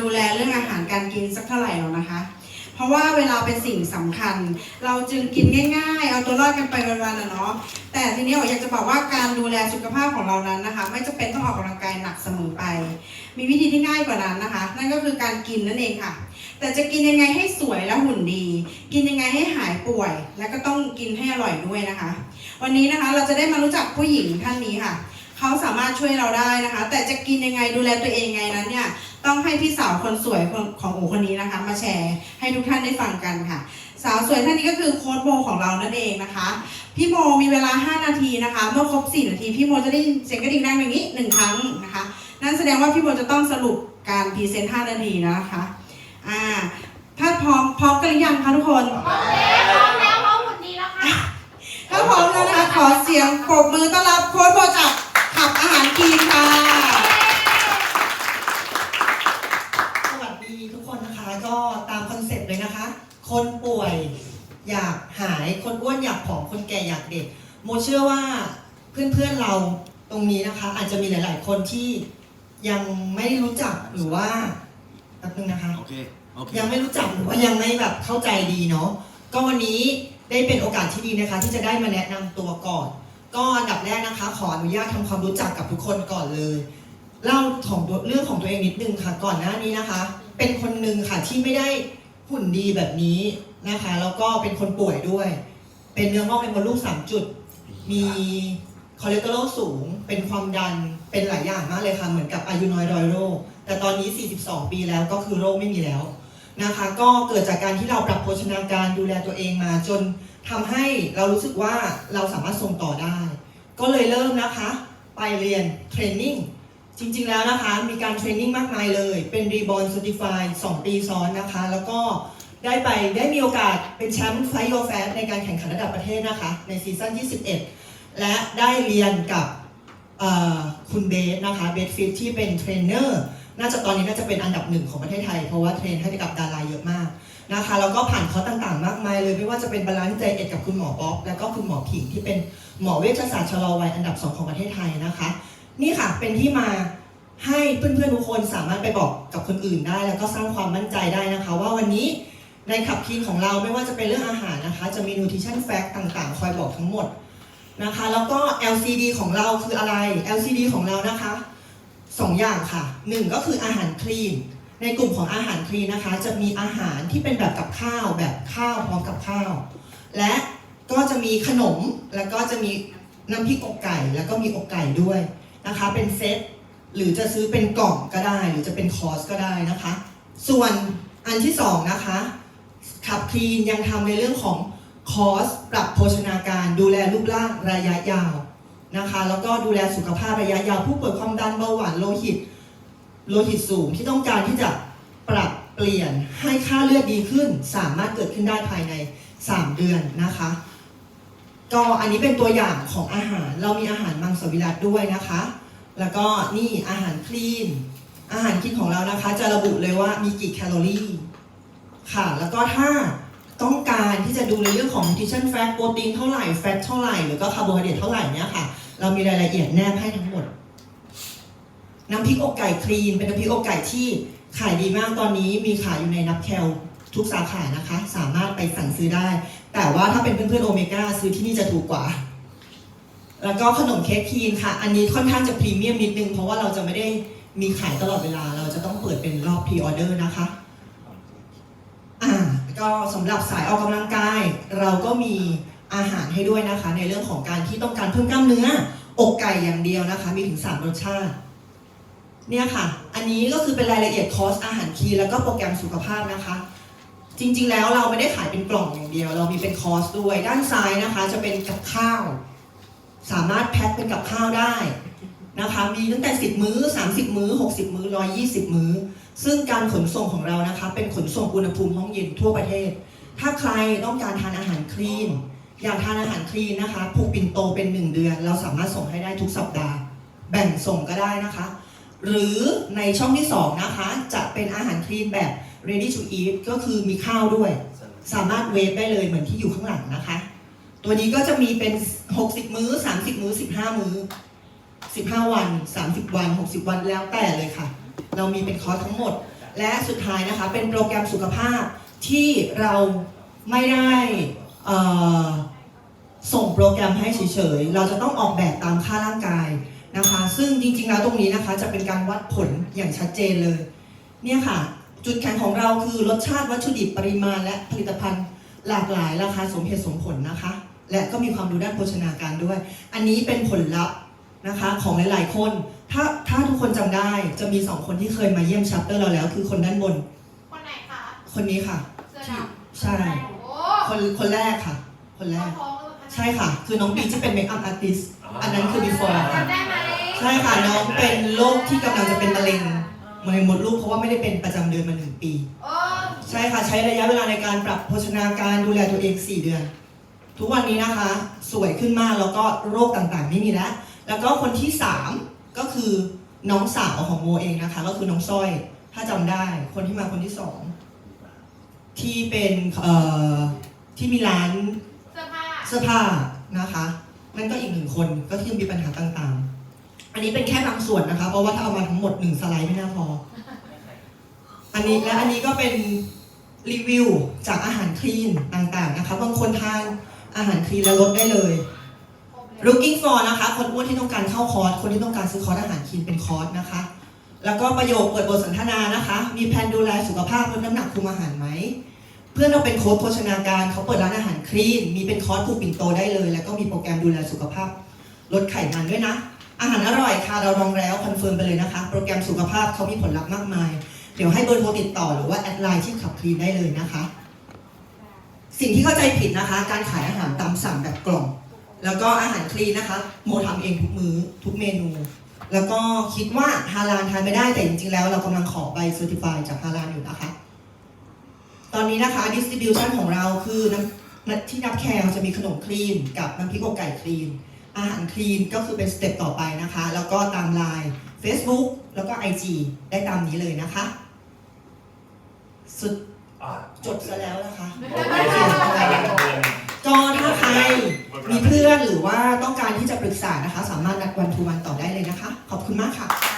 ดูแลเรื่องอาหารการกินสักเท่าไหร่หรอกนะคะ เพราะว่าเวลาเป็นสิ่งสำคัญ เราจึงกินง่ายๆ เอาตัวรอดกันไปวันๆนะเนาะแต่ทีนี้อยากจะบอกว่าการดูแลสุขภาพของเรานั้นนะคะ ไม่จำเป็นต้องออกกำลังกายหนักเสมอไป มีวิธีที่ง่ายกว่านั้นนะคะ นั่นก็คือการกินนั่นเองค่ะ แต่จะกินยังไงให้สวยและหุ่นดี กินยังไงให้หายป่วย และก็ต้องกินให้อร่อยด้วยนะคะ วันนี้นะคะเราจะได้มารู้จักผู้หญิงท่านนี้ค่ะเขาสามารถช่วยเราได้นะคะ แต่จะกินยังไงดูแลตัวเองยังไงนั้นเนี่ย ต้องให้พี่สาวคนสวยคนของอูคนนี้นะคะ มาแชร์ให้ทุกท่านได้ฟังกันค่ะ สาวสวยท่านนี้ก็คือโค้ชโบของเรานั่นเองนะคะ พี่โมมีเวลา 5 นาทีนะคะ เมื่อครบ 4 นาที พี่โมจะได้ยินเสียงกระดิ่งดังอย่างนี้หนึ่งครั้งนะคะ นั่นแสดงว่าพี่โมจะต้องสรุปการพรีเซนต์5นาทีนะคะอ่าถ้าพร้อมพร้อมกันหรือยังคะทุกคนโอเคพร้อมแล้วพร้อมหุ่นดีแล้วค่ะถ้าพร้อมแล้วนะคะขอเสียงปรบมือต้อนรับโค้ชโบจากขับอาหารคลีนค่ะ สวัสดีทุกคนนะคะก็ตามคอนเซ็ปต์เลยนะ คะคนป่วยอยากหายคนอ้วนอยากผอมคนแก่อยากเด็ก โมเชื่อว่าเพื่อนๆเราตรงนี้นะคะ อาจจะมีหลาย ๆ คนที่ยังไม่รู้จักหรือว่าแป๊บนึงนะคะ โอเคโอเคยังไม่รู้จักหรือว่ายังไม่แบบเข้าใจดีเนาะก็วันนี้ได้เป็นโอกาสที่ดีนะคะ ที่จะได้มาแนะนำตัวก่อน ก็อันดับแรกนะคะ ขออนุญาตทำความรู้จักกับทุกคนก่อนเลยเล่าของตัวเรื่องของตัวเองนิดนึงค่ะ ก่อนหน้านี้นะคะ เป็นคนหนึ่งค่ะที่ไม่ได้ หุ่นดีแบบนี้นะคะ แล้วก็เป็นคนป่วยด้วย เป็นเนื้องอกในมดลูกสามจุด มีคอเลสเตอรอลสูง เป็นความดัน เป็นหลายอย่างมากเลยค่ะ เหมือนกับอายุน้อยรอยโรค แต่ตอนนี้ 42 ปีแล้วก็คือโรคไม่มีแล้วนะคะ ก็เกิดจากการที่เราปรับโภชนาการดูแลตัวเองมาจนทำให้เรารู้สึกว่าเราสามารถส่งต่อได้ ก็เลยเริ่มนะคะ ไปเรียนเทรนนิ่ง จริงๆแล้วนะคะมีการเทรนนิ่งมากมายเลย เป็นรีบอ r เซอร์ติฟาย2ปีซ้อนนะคะ แล้วก็ได้ไปได้มีโอกาสเป็นแชมป์ไฟโอแฟสในการแข่งขันระดับประเทศนะคะ ในซีซั่นที่ 11 และได้เรียนกับคุณเบสนะคะเบสฟิตที่เป็นเทรนเนอร์น่าจะตอนนี้น่าจะเป็นอันดับหนึ่งของประเทศไทย เพราะว่าเทรนให้กับดาราเยอะมากนะคะแล้วก็ผ่านคอร์สต่างๆ มากมายเลย ไม่ว่าจะเป็นบาลานซ์ใจเอ็ดกับคุณหมอป๊อกแล้วก็คุณหมอผิงที่เป็นหมอเวชศาสตร์ชะลอวัยอันดับสองของประเทศไทยนะคะ นี่ค่ะเป็นที่มาให้เพื่อนๆทุกคนสามารถไปบอกกับคนอื่นได้ แล้วก็สร้างความมั่นใจได้นะคะ ว่าวันนี้ในขับคีนของเราไม่ว่าจะเป็นเรื่องอาหารนะคะ จะมี nutrition fact ต่างๆ คอยบอกทั้งหมดนะคะ แล้วก็ LCD ของเราคืออะไร LCD ของเรานะคะสองอย่างค่ะหนึ่งก็คืออาหารคลีน ในกลุ่มของอาหารคลีนนะคะ จะมีอาหารที่เป็นแบบกับข้าว แบบข้าวพร้อมกับข้าว และก็จะมีขนมแล้วก็จะมีน้ำพริกอกไก่ แล้วก็มีอกไก่ด้วย นะคะ เป็นเซตหรือจะซื้อเป็นกล่องก็ได้ หรือจะเป็นคอร์สก็ได้นะคะ ส่วนอันที่สองนะคะขับคลีนยังทำในเรื่องของคอร์สปรับโภชนาการ ดูแลรูปร่างระยะยาวนะคะ แล้วก็ดูแลสุขภาพระยะยาวผู้ป่วยความดันเบาหวานโลหิตโลหิตสูงที่ต้องการที่จะปรับเปลี่ยนให้ค่าเลือดดีขึ้น สามารถเกิดขึ้นได้ภายใน 3 เดือนนะคะ ก็อันนี้เป็นตัวอย่างของอาหาร เรามีอาหารมังสวิรัตด้วยนะคะ แล้วก็นี่อาหารคลีน อาหารคลีนของเรานะคะ จะระบุเลยว่ามีกี่แคลอรี่ค่ะ แล้วก็ถ้าต้องการที่จะดูในเรื่องของ nutrition fat โปรตีนเท่าไหร่ แฟตเท่าไหร่ หรือก็คาร์โบไฮเดรตเท่าไหร่เนี่ยค่ะ เรามีรายละเอียดแนบให้ทั้งหมด น้ำพริกอกไก่คลีน เป็นน้ำพริกอกไก่ที่ขายดีมากตอนนี้มีขายอยู่ในนับแคล ทุกสาขานะคะ สามารถไปสั่งซื้อได้ แต่ว่าถ้าเป็นเพื่อนๆโอเมก้าซื้อที่นี่จะถูกกว่า แล้วก็ขนมเค้กคีนค่ะ อันนี้ค่อนข้างจะพรีเมียมนิดนึง เพราะว่าเราจะไม่ได้มีขายตลอดเวลา เราจะต้องเปิดเป็นรอบพรีออเดอร์นะคะ อ่า ก็สำหรับสายออกกำลังกาย เราก็มีอาหารให้ด้วยนะคะ ในเรื่องของการที่ต้องการเพิ่มกล้ามเนื้อ อกไก่อย่างเดียวนะคะ มีถึง3รสชาติเนี่ยค่ะ อันนี้ก็คือเป็นรายละเอียดคอร์สอาหารคีแล้วก็โปรแกรมสุขภาพนะคะ จริงๆ แล้วเราไม่ได้ขายเป็นกล่องอย่างเดียว เรามีเป็นคอร์สด้วย ด้านซ้ายนะคะจะเป็นกับข้าว สามารถแพ็คเป็นกับข้าวได้นะคะ มีตั้งแต่ 10 มื้อ 30 มื้อ 60 มื้อ 120 มื้อ ซึ่งการขนส่งของเรานะคะ เป็นขนส่งอุณหภูมิห้องเย็นทั่วประเทศ ถ้าใครต้องการทานอาหารคลีน อยากทานอาหารคลีนนะคะผูกปิ่นโตเป็น 1 เดือน เราสามารถส่งให้ได้ทุกสัปดาห์ แบ่งส่งก็ได้นะคะ หรือในช่องที่ 2 นะคะ จะเป็นอาหารคลีนแบบ ready to eat ก็คือมีข้าวด้วย สามารถเวฟได้เลยเหมือนที่อยู่ข้างหลังนะคะ ตัวนี้ก็จะมีเป็น 60 มื้อ 30 มื้อ 15 มื้อ 15 วัน 30 วัน 60 วันแล้วแต่เลยค่ะ เรามีเป็นคอร์สทั้งหมด และสุดท้ายนะคะ เป็นโปรแกรมสุขภาพที่เราไม่ได้เอ่อส่งโปรแกรมให้เฉยๆ เราจะต้องออกแบบตามค่าร่างกายนะคะ ซึ่งจริงๆ แล้วตรงนี้นะคะ จะเป็นการวัดผลอย่างชัดเจนเลย เนี่ยค่ะ จุดแข็งของเราคือรสชาติวัตถุดิบปริมาณและผลิตภัณฑ์หลากหลายราคาสมเหตุสมผลนะคะ และก็มีความรู้ด้านโภชนาการด้วย อันนี้เป็นผลลัพธ์นะคะของหลาย ๆ คน ถ้าถ้าทุกคนจำได้จะมีสองคนที่เคยมาเยี่ยมชัปเตอร์เราแล้ว คือคนด้านบน คนไหนคะ คนนี้ค่ะเสื้อดำใช่โอ้คนคนแรกค่ะ คนแรกท้องหรือเปล่าใช่ค่ะ คือน้องบีที่เป็นเมคอัพอาร์ติสอันนั้นคือ before จำได้ไหมใช่ค่ะน้องเป็นโรคที่กำลังจะเป็นมะเร็ง มะเร็งมดลูกเพราะว่าไม่ได้เป็นประจำเดือนมาหนึ่งปี โอ้ใช่ค่ะใช้ระยะเวลาในการปรับโภชนาการดูแลตัวเอง 4 เดือน ทุกวันนี้นะคะ สวยขึ้นมากแล้วก็โรคต่างๆ ไม่มีแล้วแล้วก็คนที่ 3 ก็คือน้องสาวของโมเองนะคะ ก็คือน้องสร้อย ถ้าจำได้คนที่มาคนที่สองที่เป็นเอ่อที่มีร้าน เสื้อผ้า เสื้อผ้านะคะ นั่นก็อีกหนึ่งคนก็ที่มีปัญหาต่างๆ อันนี้เป็นแค่บางส่วนนะคะ เพราะว่าถ้าเอามาทั้งหมดหนึ่งสไลด์ไม่น่าพอ อันนี้และอันนี้ก็เป็นรีวิวจากอาหารคลีนต่างๆนะคะ บางคนทานอาหารคลีนแล้วลดได้เลย looking for นะคะ คนอ้วนที่ต้องการเข้าคอร์ส คนที่ต้องการซื้อคอร์สอาหารคลีนเป็นคอร์สนะคะ แล้วก็ประโยคเปิดบทสนทนานะคะ มีแผนดูแลสุขภาพลดน้ำหนักคุมอาหารไหม เพื่อนเราเป็นโค้ชโภชนาการเขาเปิดร้านอาหารคลีน มีเป็นคอร์สผูกปิ่นโตได้เลย แล้วก็มีโปรแกรมดูแลสุขภาพลดไขมันด้วยนะ อาหารอร่อยค่ะเราลองแล้วคอนเฟิร์มไปเลยนะคะ โปรแกรมสุขภาพเขามีผลลัพธ์มากมาย เดี๋ยวให้เบอร์โทรติดต่อหรือว่าแอดไลน์ที่ขับคลีนได้เลยนะคะ สิ่งที่เข้าใจผิดนะคะ การขายอาหารตามสั่งแบบกล่อง แล้วก็อาหารคลีนนะคะ โมทำเองทุกมื้อทุกเมนู แล้วก็คิดว่าฮาลาลทานไม่ได้แต่จริงๆแล้ว เรากำลังขอใบเซอร์ติฟายจากฮาลาลอยู่นะคะ ตอนนี้นะคะ distribution ของเราคือน้ำที่นับแคร์จะมีขนมคลีนกับน้ำพริกอกไก่คลีน อาหารคลีนก็คือเป็นสเต็ปต่อไปนะคะ แล้วก็ตามไลน์ Facebook แล้วก็ IG ได้ตามนี้เลยนะคะ สุดอะจดซะแล้วนะคะ โอเคกำลังเพลินก็ถ้าใครมีเพื่อนหรือว่าต้องการที่จะปรึกษานะคะ สามารถนัดวันทูวันต่อได้เลยนะคะ ขอบคุณมากค่ะเ